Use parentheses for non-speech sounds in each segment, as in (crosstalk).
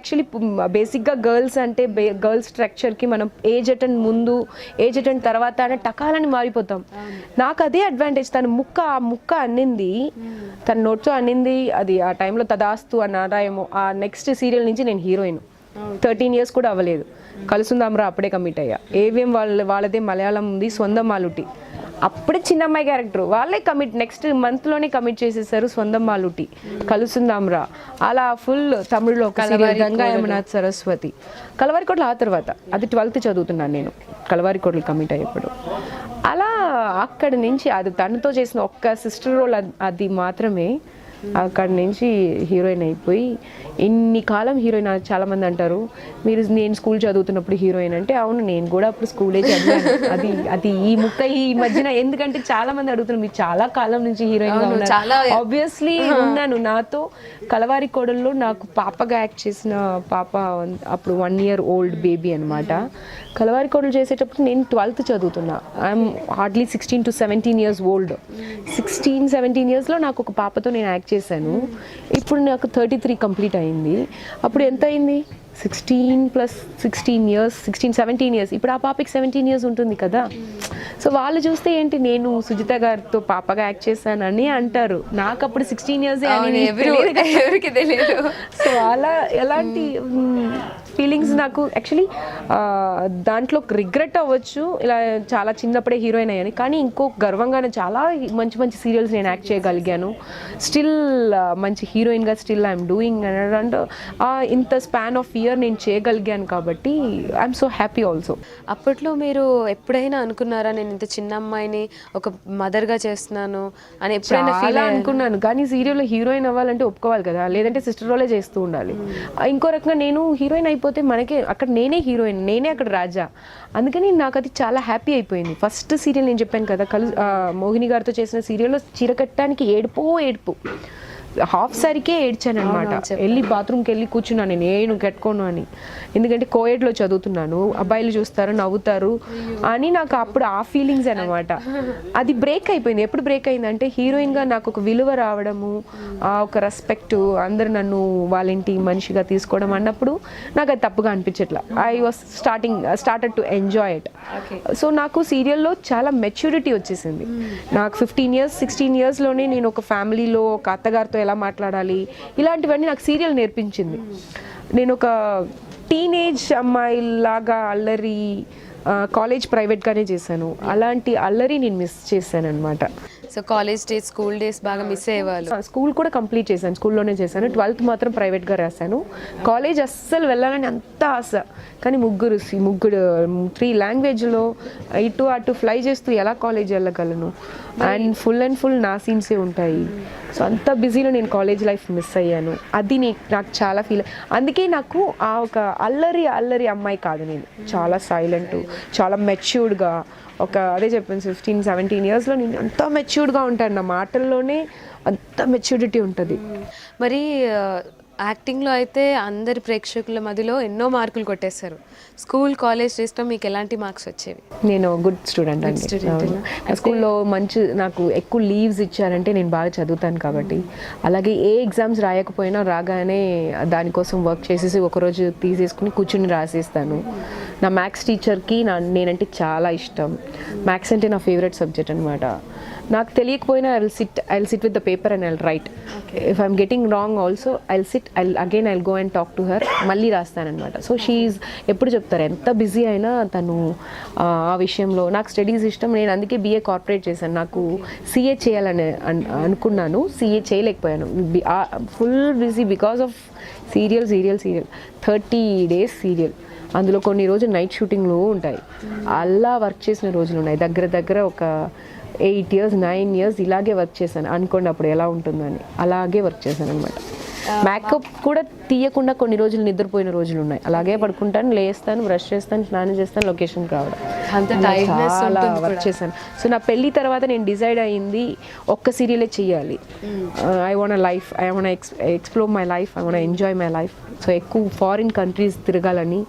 Actually బేసిక్గా girls అంటే girls స్ట్రక్చర్కి మనం ఏజ్ అటెండ్ ముందు ఏజ్ అటెండ్ తర్వాత అనే టకాలని మారిపోతాం. నాకు అదే అడ్వాంటేజ్ తను ముక్క ఆ ముక్క అన్నింది తన నోట్తో అన్నింది అది ఆ టైంలో తదాస్తు అన్నారా ఏమో ఆ నెక్స్ట్ సీరియల్ నుంచి నేను హీరోయిన్ థర్టీన్ ఇయర్స్ కూడా అవ్వలేదు. కలుసుందాంరా అప్పుడే కమిట్ అయ్యా. ఏవిఎం వాళ్ళ వాళ్ళదే మలయాళం ఉంది సొంత మాలుటి. అప్పుడే చిన్న అమ్మాయి క్యారెక్టర్. వాళ్ళే కమిట్ నెక్స్ట్ మంత్లోనే కమిట్ చేసేసారు సొంతం మాలుటి కలుసుందాంరా. అలా ఫుల్ తమిళ్ళో గంగా యమునాథ్ సరస్వతి. కలవారి కోట్ల ఆ తర్వాత. అది ట్వెల్త్ చదువుతున్నాను నేను. కలవారి కోటలు కమిట్ అయ్యేప్పుడు. అలా అక్కడి నుంచి అది తనతో చేసిన ఒక్క సిస్టర్ రోల్ అది మాత్రమే అక్కడి నుంచి హీరోయిన్ అయిపోయి ఇన్ని కాలం హీరోయిన్ చాలా మంది అంటారు. మీరు నేను స్కూల్ చదువుతున్నప్పుడు హీరోయిన్ అంటే అవును నేను కూడా అప్పుడు స్కూలే చదివాను. అది అది ఈ ముక్క ఈ మధ్యన ఎందుకంటే చాలా మంది అడుగుతున్నారు మీరు చాలా కాలం నుంచి హీరోయిన్ చాలా- ఆబ్వియస్లీ ఉన్నాను. నాతో కలవారి కోడల్లో నాకు పాపగా యాక్ట్ చేసిన పాప అప్పుడు వన్ ఇయర్ ఓల్డ్ బేబీ అన్నమాట. కలవారి కోడలు చేసేటప్పుడు నేను ట్వెల్త్ చదువుతున్నా. I'm hardly sixteen to seventeen years old sixteen seventeen ఇయర్స్లో నాకు ఒక పాపతో నేను యాక్ట్ చేశాను. ఇప్పుడు నాకు థర్టీ త్రీ కంప్లీట్ అయింది. అప్పుడు ఎంత అయింది? Sixteen plus sixteen years sixteen seventeen years ఇప్పుడు ఆ పాపకి సెవెంటీన్ ఇయర్స్ ఉంటుంది కదా. సో వాళ్ళు చూస్తే ఏంటి నేను సుజిత గారితో పాపగా యాక్ట్ చేశానని అంటారు. నాకు అప్పుడు సిక్స్టీన్ ఇయర్స్ ఎవరికి తెలియదు సో అలా ఎలాంటి ఫీలింగ్స్ నాకు యాక్చువల్లీ దాంట్లో రిగ్రెట్ అవ్వచ్చు. ఇలా చాలా చిన్నప్పుడే హీరోయిన్ అయ్యాను. కానీ ఇంకో గర్వంగానే చాలా మంచి మంచి సీరియల్స్ నేను యాక్ట్ చేయగలిగాను. స్టిల్ మంచి హీరోయిన్గా స్టిల్ ఐఎమ్ డూయింగ్ అండ్ ఇంత స్పాన్ ఆఫ్ ఇయర్ నేను చేయగలిగాను కాబట్టి ఐఎమ్ సో హ్యాపీ ఆల్సో అప్పట్లో మీరు ఎప్పుడైనా అనుకున్నారా నేను ఇంత చిన్న అమ్మాయిని ఒక మదర్గా చేస్తున్నాను అని ఎప్పుడైనా ఫీల్ అనుకున్నాను. కానీ సీరియల్లో హీరోయిన్ అవ్వాలంటే ఒప్పుకోవాలి కదా. లేదంటే సిస్టర్ రోలే చేస్తూ ఉండాలి. ఇంకో రకంగా నేను హీరోయిన్ అయిపోతే మనకే అక్కడ నేనే హీరోయిన్ నేనే అక్కడ రాజా. అందుకని నాకు అది చాలా హ్యాపీ అయిపోయింది. ఫస్ట్ సీరియల్ నేను చెప్పాను కదా కలు మోహిని గారితో చేసిన సీరియల్లో చీర కట్టడానికి ఏడుపో ఏడుపు. హాఫ్ సారీకే ఏడ్చాను అనమాట వెళ్ళి బాత్రూమ్కి వెళ్ళి కూర్చున్నాను నేను కట్టుకోను అని. ఎందుకంటే కోయడ్లో చదువుతున్నాను అబ్బాయిలు చూస్తారు నవ్వుతారు అని నాకు అప్పుడు ఆ ఫీలింగ్స్ అనమాట అది బ్రేక్ అయిపోయింది. ఎప్పుడు బ్రేక్ అయిందంటే హీరోయిన్గా నాకు ఒక విలువ రావడము ఆ ఒక రెస్పెక్ట్ అందరు నన్ను వాళ్ళ ఇంటి మనిషిగా తీసుకోవడం అన్నప్పుడు నాకు అది తప్పుగా అనిపించట్లా. I was starting started to enjoy it so నాకు సీరియల్లో చాలా మెచ్యూరిటీ వచ్చేసింది. నాకు ఫిఫ్టీన్ ఇయర్స్ సిక్స్టీన్ ఇయర్స్లోనే నేను ఒక ఫ్యామిలీలో ఒక అత్తగారితో ఎలా మాట్లాడాలి? ఇలాంటివన్నీ నాకు సీరియల్ నేర్పించింది. నేను ఒక టీనేజ్ అమ్మాయిలాగా అల్లరి కాలేజ్ ప్రైవేట్గానే చేశాను. అలాంటి అల్లరి నేను మిస్ చేశాను అనమాట so college days school days బాగా మిస్ అయ్యేవాళ్ళు? స్కూల్ కూడా కంప్లీట్ చేశాను. స్కూల్లోనే చేశాను. ట్వెల్త్ మాత్రం ప్రైవేట్గా రాశాను. కాలేజ్ అస్సలు వెళ్ళాలని అంత ఆశ. కానీ ముగ్గురు ముగ్గురు త్రీ లాంగ్వేజ్లో ఇటు అటు ఫ్లై చేస్తూ ఎలా కాలేజ్ వెళ్ళగలను? అండ్ ఫుల్ అండ్ ఫుల్ నా సీన్సే ఉంటాయి. సో అంత బిజీలో నేను కాలేజ్ లైఫ్ మిస్ అయ్యాను. అది నీ నాకు చాలా ఫీల్ అందుకే నాకు ఆ ఒక అల్లరి అల్లరి అమ్మాయి కాదు నేను. చాలా సైలెంట్ చాలా మెచ్యూర్డ్గా ఒక అదే చెప్పాను ఫిఫ్టీన్ సెవెంటీన్ ఇయర్స్లో నేను అంత మెచ్యూర్డ్గా ఉంటాను. నా మాటల్లోనే అంత మెచ్యూరిటీ ఉంటుంది. మరి యాక్టింగ్లో అయితే అందరి ప్రేక్షకుల మధ్యలో ఎన్నో మార్కులు కొట్టేశారు. స్కూల్ కాలేజ్ డేస్లో మీకు ఎలాంటి మార్క్స్ వచ్చేవి? నేను గుడ్ స్టూడెంట్ అండి. స్కూల్లో మంచి నాకు ఎక్కువ లీవ్స్ ఇచ్చారంటే నేను బాగా చదువుతాను కాబట్టి. అలాగే ఏ ఎగ్జామ్స్ రాయకపోయినా రాగానే దానికోసం వర్క్ చేసేసి ఒకరోజు తీసేసుకుని కూర్చుని రాసేస్తాను. నా మ్యాథ్స్ టీచర్కి నా నేనంటే చాలా ఇష్టం. మ్యాథ్స్ అంటే నా ఫేవరెట్ సబ్జెక్ట్ అనమాట నాకు తెలియకపోయినా I will sit I will sit with the paper and I will write if I'm getting wrong also I will sit I again I go and talk to her మళ్ళీ రాస్తానమాట so she ఎప్పుడు చెప్తారు? ఎంత busy అయినా తను ఆ, విషయంలో. నాకు స్టడీస్ ఇష్టం. నేను అందుకే బీఏ కార్పొరేట్ చేశాను. నాకు సీఏ చేయాలని అన్- అనుకున్నాను. సీఏ చేయలేకపోయాను. Full busy because of serial serial serial thirty days serial అందులో కొన్ని రోజులు నైట్ షూటింగ్లు ఉంటాయి. అలా వర్క్ చేసిన రోజులు ఉన్నాయి. దగ్గర దగ్గర ఒక ఎయిట్ ఇయర్స్ నైన్ ఇయర్స్ ఇలాగే వర్క్ చేశాను. అనుకోండి అప్పుడు ఎలా ఉంటుందని. అలాగే వర్క్ చేశాను అనమాట మేకప్ కూడా తీయకుండా కొన్ని రోజులు నిద్రపోయిన రోజులు ఉన్నాయి. అలాగే పడుకుంటాను లేస్తాను బ్రష్ చేస్తాను స్నానం చేస్తాను లొకేషన్కి రావడం. చాలా వర్క్ చేశాను. సో నా పెళ్ళి తర్వాత నేను డిసైడ్ అయింది ఒక్క సీరియలే చేయాలి I want life I want ex explore my life I want enjoy my life so ఎక్కువ ఫారిన్ కంట్రీస్ తిరగాలని.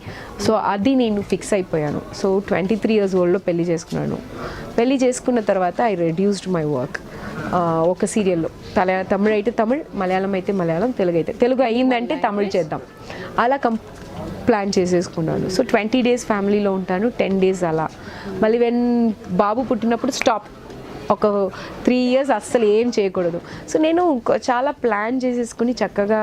సో అది నేను ఫిక్స్ అయిపోయాను. సో ట్వంటీ త్రీ ఇయర్స్ ఓల్డ్లో పెళ్ళి చేసుకున్నాను. పెళ్ళి చేసుకున్న తర్వాత ఐ రెడ్యూస్డ్ మై వర్క్ ఒక సీరియల్లో. తల తమిళ అయితే తమిళ్ మలయాళం అయితే మలయాళం తెలుగు అయితే. తెలుగు అయ్యిందంటే తమిళ్ చేద్దాం. అలా కం ప్లాన్ చేసేసుకున్నాను. సో ట్వంటీ డేస్ ఫ్యామిలీలో ఉంటాను టెన్ డేస్ అలా. మళ్ళీ వెన్ బాబు పుట్టినప్పుడు స్టాప్. ఒక త్రీ ఇయర్స్ అస్సలు ఏం చేయకూడదు. సో నేను చాలా ప్లాన్ చేసేసుకుని చక్కగా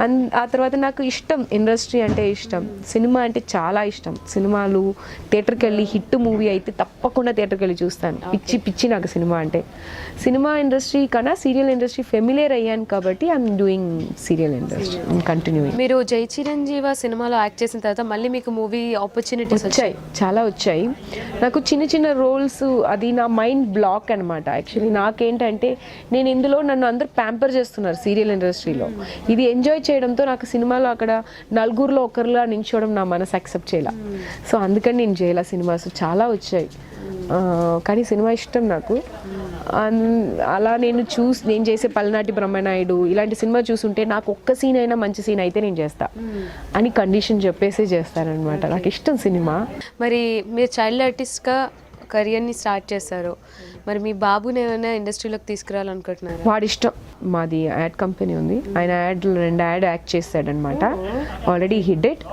అన్ ఆ తర్వాత నాకు ఇష్టం ఇండస్ట్రీ అంటే ఇష్టం సినిమా అంటే చాలా ఇష్టం. సినిమాలు థియేటర్కి వెళ్ళి హిట్ మూవీ అయితే తప్పకుండా థియేటర్కి వెళ్ళి చూస్తాను పిచ్చి పిచ్చి నాకు సినిమా అంటే. సినిమా ఇండస్ట్రీ కన్నా సీరియల్ ఇండస్ట్రీ ఫెమిలియర్ అయ్యాను కాబట్టి I'm doing serial industry continuing మీరు జై చిరంజీవ సినిమాలో యాక్ట్ చేసిన తర్వాత మళ్ళీ మీకు మూవీ ఆపర్చునిటీస్ వచ్చాయి. వచ్చాయి చాలా వచ్చాయి. నాకు చిన్న చిన్న రోల్స్ అది నా మైండ్ బ్లాక్ అనమాట యాక్చువల్లీ నాకేంటంటే నేను ఇందులో నన్ను అందరూ ప్యాంపర్ చేస్తున్నారు సీరియల్ ఇండస్ట్రీలో ఇది ఎంజాయ్ చేయడంతో నాకు సినిమాలో అక్కడ నలుగురిలో ఒకరిలా నించోవడం నా మనసు యాక్సెప్ట్ చేయాల. సో అందుకని నేను చేయాల సినిమాస్ చాలా వచ్చాయి. కానీ సినిమా ఇష్టం నాకు. అన్- అలా నేను చూసి నేను చేసే పల్నాటి బ్రహ్మనాయుడు ఇలాంటి సినిమా చూసుంటే నాకు ఒక్క సీన్ అయినా మంచి సీన్ అయితే నేను చేస్తా. అని కండిషన్ చెప్పేసి చేస్తానన్నమాట నాకు ఇష్టం సినిమా. మరి మీరు చైల్డ్ ఆర్టిస్ట్గా కెరియర్ని స్టార్ట్ చేశారు? మరి మీ బాబుని ఏమైనా ఇండస్ట్రీలోకి తీసుకురావాలనుకుంటున్నారు వాడి ఇష్టం. మాది యాడ్ కంపెనీ ఉంది. ఆయన యాడ్ రెండు యాడ్ యాక్ట్ చేస్తాడనమాట ఆల్రెడీ హిడ్ ఇట్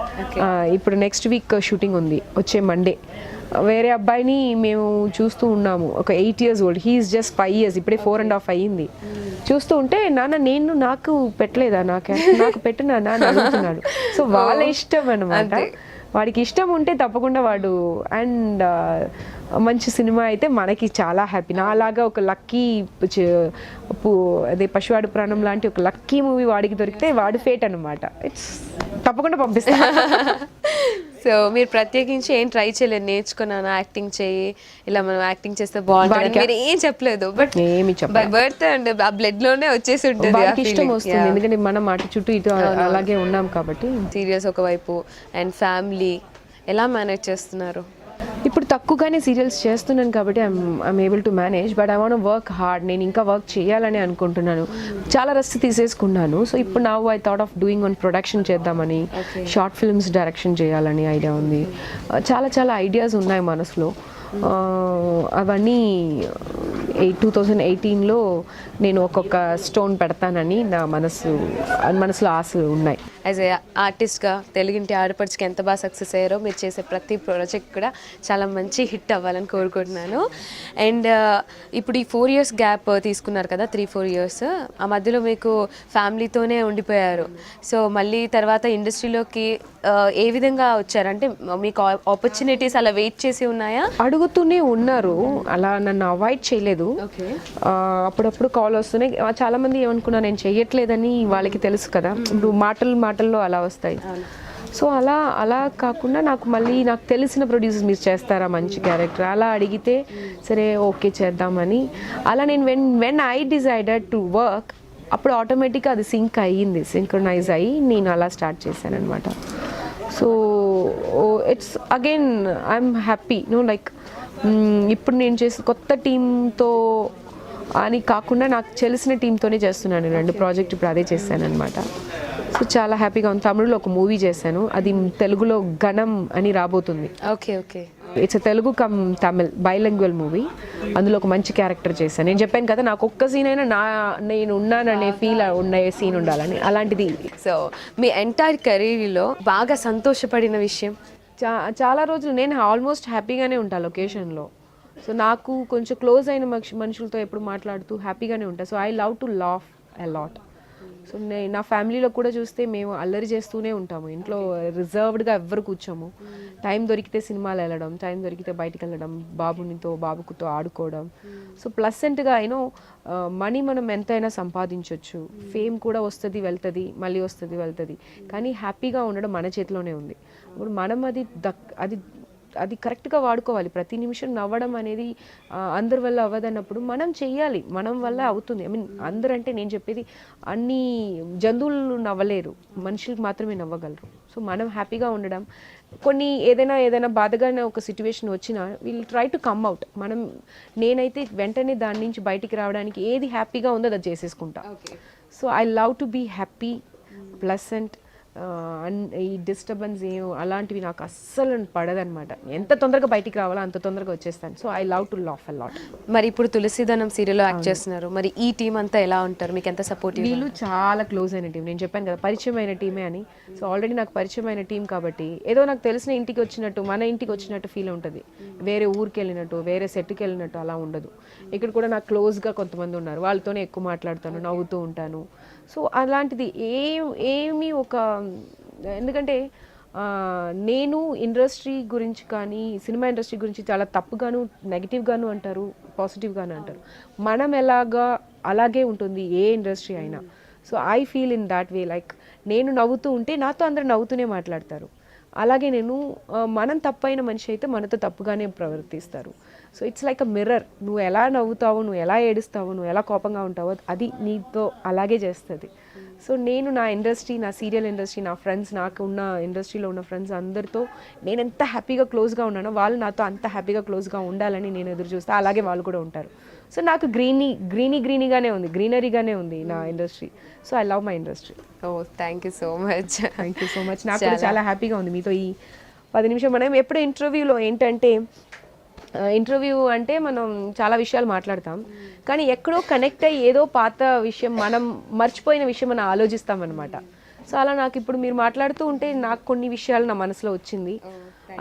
ఇప్పుడు నెక్స్ట్ వీక్ షూటింగ్ ఉంది. వచ్చే మండే వేరే అబ్బాయిని మేము చూస్తూ ఉన్నాము. ఒక eight years old he's just five years ఇప్పుడే ఫోర్ అండ్ హాఫ్ అయ్యింది. చూస్తూ ఉంటే నాన్న నేను నాకు పెట్టలేదా? నాకు? నాకు పెట్టు నాన్న? అడుగుతున్నాడు. సో వాళ్ళ ఇష్టం అనమాట వాడికి ఇష్టం ఉంటే తప్పకుండా వాడు అండ్ మంచి సినిమా అయితే మనకి చాలా హ్యాపీ నాలాగా ఒక లక్కీ అదే పశువాడు ప్రాణం లాంటి ఒక లక్కీ మూవీ వాడికి దొరికితే వాడు ఫేట్ అనమాట ఇట్స్ తప్పకుండా పంపిస్తా. (laughs) సో మీరు ప్రత్యేకించి ఏం ట్రై చేయలేదు? నేర్చుకున్నాను? యాక్టింగ్ చేయి. ఇలా మనం యాక్టింగ్ చేస్తే బాగుంటుంది? మీరు ఏం చెప్పలేదు. బట్ ఏమి బై బర్త్ అండ్ ఆ బ్లడ్లోనే వచ్చేసి ఉంటుంది ఇష్టం వస్తుంది. ఎందుకంటే మనం అటు చుట్టూ ఇటు అలాగే ఉన్నాం కాబట్టి. సీరియల్స్ ఒకవైపు. అండ్ ఫ్యామిలీ ఎలా మేనేజ్ చేస్తున్నారు? ఇప్పుడు తక్కువగానే సీరియల్స్ చేస్తున్నాను కాబట్టి I'm able to manage but I want work hard నేను ఇంకా వర్క్ చేయాలని అనుకుంటున్నాను. చాలా రెస్ట్ తీసేసుకున్నాను. సో ఇప్పుడు నా I thought of doing one production చేద్దామని షార్ట్ ఫిల్మ్స్ డైరెక్షన్ చేయాలని ఐడియా ఉంది. Uh, చాలా చాలా ఐడియాస్ ఉన్నాయి మనసులో. Uh, అవన్నీ ఎయిట్ టూ థౌజండ్ ఎయిటీన్లో నేను ఒక్కొక్క స్టోన్ పెడతానని నా మనసు మనసులో ఆశలు ఉన్నాయి. యాజ్ ఏ ఆర్టిస్ట్గా తెలుగింటి ఆడపడిచికి ఎంత బాగా సక్సెస్ అయ్యారో మీరు చేసే ప్రతి ప్రాజెక్ట్ కూడా చాలా మంచి హిట్ అవ్వాలని కోరుకుంటున్నాను. అండ్ ఇప్పుడు ఈ ఫోర్ ఇయర్స్ గ్యాప్ తీసుకున్నారు కదా త్రీ ఫోర్ ఇయర్స్ ఆ మధ్యలో మీకు ఫ్యామిలీతోనే ఉండిపోయారు. సో మళ్ళీ తర్వాత ఇండస్ట్రీలోకి ఏ విధంగా వచ్చారంటే మీకు ఆపర్చునిటీస్ అలా వెయిట్ చేసి ఉన్నాయా? అడుగుతూనే ఉన్నారు. అలా నన్ను అవాయిడ్ చేయలేదు. ఓకే ఆ, అప్పుడప్పుడు కాల్ వస్తున్నాయి. ఆ, చాలా మంది ఏమనుకున్నా నేను చెయ్యట్లేదని వాళ్ళకి తెలుసు కదా. ఇప్పుడు మాటలు మాటల్లో అలా వస్తాయి. సో అలా అలా కాకుండా నాకు మళ్ళీ నాకు తెలిసిన ప్రొడ్యూసర్స్ మీరు చేస్తారా మంచి క్యారెక్టర్? అలా అడిగితే సరే ఓకే చేద్దామని. అలా నేను when when I decided to work అప్పుడు ఆటోమేటిక్గా అది సింక్ అయ్యింది. సింక్రనైజ్ అయ్యి నేను అలా స్టార్ట్ చేశాను అనమాట so it's again I'm happy no like ఇప్పుడు నేను చేసే కొత్త టీంతో అని కాకుండా నాకు తెలిసిన టీంతోనే చేస్తున్నాను రెండు ప్రాజెక్ట్ ఇప్పుడు అదే చేశాను అనమాట సో చాలా హ్యాపీగా ఉంది. తమిళ్ళో ఒక మూవీ చేశాను. అది తెలుగులో గణం అని రాబోతుంది. Okay okay. It's Telugu come Tamil bilingual movie. అందులో ఒక మంచి క్యారెక్టర్ చేశాను. నేను చెప్పాను కదా నాకు ఒక్క సీన్ అయినా నా నేను ఉన్నాననే ఫీల్ ఉండే సీన్ ఉండాలని. అలాంటిది. సో మీ ఎంటైర్ కెరీర్లో బాగా సంతోషపడిన విషయం? చా చాలా రోజులు నేను ఆల్మోస్ట్ హ్యాపీగానే ఉంటా లొకేషన్లో సో నాకు కొంచెం క్లోజ్ అయిన మనుషులతో ఎప్పుడు మాట్లాడుతూ హ్యాపీగానే ఉంటా. So I love to laugh a lot so నేను నా ఫ్యామిలీలో కూడా చూస్తే మేము అల్లరి చేస్తూనే ఉంటాము. ఇంట్లో రిజర్వ్డ్గా ఎవ్వరు కూర్చోము. టైం దొరికితే సినిమాలు వెళ్ళడం టైం దొరికితే బయటికి వెళ్ళడం బాబునితో బాబుకుతో ఆడుకోవడం. సో ప్లసెంట్గా అయినో మనీ మనం ఎంతైనా సంపాదించవచ్చు ఫేమ్ కూడా వస్తుంది వెళ్తుంది మళ్ళీ వస్తుంది వెళ్తుంది. కానీ హ్యాపీగా ఉండడం మన చేతిలోనే ఉంది. ఇప్పుడు మనం అది దక్ అది అది కరెక్ట్గా వాడుకోవాలి. ప్రతి నిమిషం నవ్వడం అనేది అందరి వల్ల అవ్వదన్నప్పుడు మనం చెయ్యాలి. మనం వల్ల అవుతుంది. ఐ మీన్ అందరంటే నేను చెప్పేది అన్ని జంతువులు నవ్వలేరు. మనుషులకు మాత్రమే నవ్వగలరు. సో మనం హ్యాపీగా ఉండడం. కొన్ని ఏదైనా ఏదైనా బాధగానే ఒక సిచ్యువేషన్ వచ్చినా will try to come out. మనం నేనైతే వెంటనే దాని నుంచి బయటికి రావడానికి ఏది హ్యాపీగా ఉందో అది చేసేసుకుంటా. So I love to be happy pleasant ఈ డిస్టర్బెన్స్ ఏం అలాంటివి నాకు అస్సలు పడదనమాట. ఎంత తొందరగా బయటికి రావాలో అంత తొందరగా వచ్చేస్తాను. So I love to laugh a lot మరి ఇప్పుడు తులసిదనం సీరియల్లో యాక్ట్ చేస్తున్నారు. మరి ఈ టీం అంతా ఎలా ఉంటారు? మీకు ఎంత సపోర్టివ్ వీళ్ళు చాలా క్లోజ్ అయిన టీం నేను చెప్పాను కదా పరిచయం అయిన టీమే అని. సో ఆల్రెడీ నాకు పరిచయం అయిన టీం కాబట్టి ఏదో నాకు తెలిసిన ఇంటికి వచ్చినట్టు మన ఇంటికి వచ్చినట్టు ఫీల్ ఉంటుంది. వేరే ఊరికి వెళ్ళినట్టు వేరే సెట్కి వెళ్ళినట్టు అలా ఉండదు. ఇక్కడ కూడా నాకు క్లోజ్గా కొంతమంది ఉన్నారు. వాళ్ళతోనే ఎక్కువ మాట్లాడతాను నవ్వుతూ ఉంటాను. సో అలాంటిది ఏ ఏమీ ఒక ఎందుకంటే నేను ఇండస్ట్రీ గురించి కానీ సినిమా ఇండస్ట్రీ గురించి చాలా తప్పుగాను నెగిటివ్గాను అంటారు పాజిటివ్గాను అంటారు. మనం ఎలాగా అలాగే ఉంటుంది ఏ ఇండస్ట్రీ అయినా. So I feel in that way like నేను నవ్వుతూ ఉంటే నాతో అందరు నవ్వుతూనే మాట్లాడతారు. అలాగే నేను మనం తప్పైన మనిషి అయితే మనతో తప్పుగానే ప్రవర్తిస్తారు. So it's like a mirror నువ్వు ఎలా నవ్వుతావు నువ్వు ఎలా ఏడుస్తావు నువ్వు ఎలా కోపంగా ఉంటావో అది నీతో అలాగే చేస్తుంది. సో నేను నా ఇండస్ట్రీ నా సీరియల్ ఇండస్ట్రీ నా ఫ్రెండ్స్ నాకు ఉన్న ఇండస్ట్రీలో ఉన్న ఫ్రెండ్స్ అందరితో నేను ఎంత హ్యాపీగా క్లోజ్గా ఉన్నానో వాళ్ళు నాతో అంత హ్యాపీగా క్లోజ్గా ఉండాలని నేను ఎదురు చూస్తే. అలాగే వాళ్ళు కూడా ఉంటారు. సో నాకు గ్రీనీ గ్రీనీ గ్రీనీగానే ఉంది. గ్రీనరీగానే ఉంది నా industry. So I love my industry oh thank you so much thank you so much నాకు కూడా చాలా. హ్యాపీగా ఉంది మీతో ఈ పది నిమిషం. మనం ఎప్పుడు ఇంటర్వ్యూలో ఏంటంటే ఇంటర్వ్యూ అంటే మనం చాలా విషయాలు మాట్లాడతాం. కానీ ఎక్కడో కనెక్ట్ అయ్యి ఏదో పాత విషయం మనం మర్చిపోయిన విషయం మనం ఆలోచిస్తాం అనమాట సో అలా నాకు ఇప్పుడు మీరు మాట్లాడుతూ ఉంటే నాకు కొన్ని విషయాలు నా మనసులో వచ్చింది.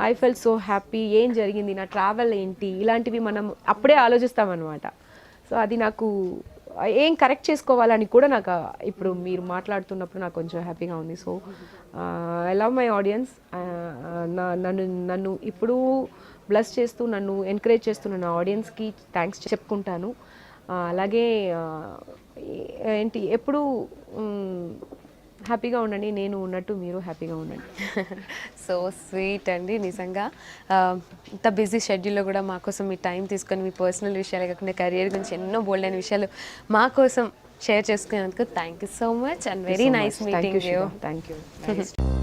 ఐ ఫెల్ సో హ్యాపీ ఏం జరిగింది? నా ట్రావెల్ ఏంటి? ఇలాంటివి మనం అప్పుడే ఆలోచిస్తాం అనమాట సో అది నాకు ఏం కరెక్ట్ చేసుకోవాలని కూడా నాకు ఇప్పుడు మీరు మాట్లాడుతున్నప్పుడు నాకు కొంచెం హ్యాపీగా ఉంది. So I love my audience నన్ను నన్ను ఇప్పుడు బ్లస్ చేస్తూ నన్ను ఎంకరేజ్ చేస్తున్న నా ఆడియన్స్కి థ్యాంక్స్ చెప్పుకుంటాను. అలాగే ఏంటి ఎప్పుడు హ్యాపీగా ఉండండి. నేను ఉన్నట్టు మీరు హ్యాపీగా ఉండండి. (laughs) సో స్వీట్ అండి నిజంగా. ఇంత బిజీ షెడ్యూల్లో కూడా మా కోసం మీ టైం తీసుకొని మీ పర్సనల్ విషయాలే కాకుండా కెరియర్ గురించి ఎన్నో బోల్డ్ అయిన విషయాలు మా కోసం షేర్ చేసుకునేందుకు thank you so much and very nice thank meeting you thank you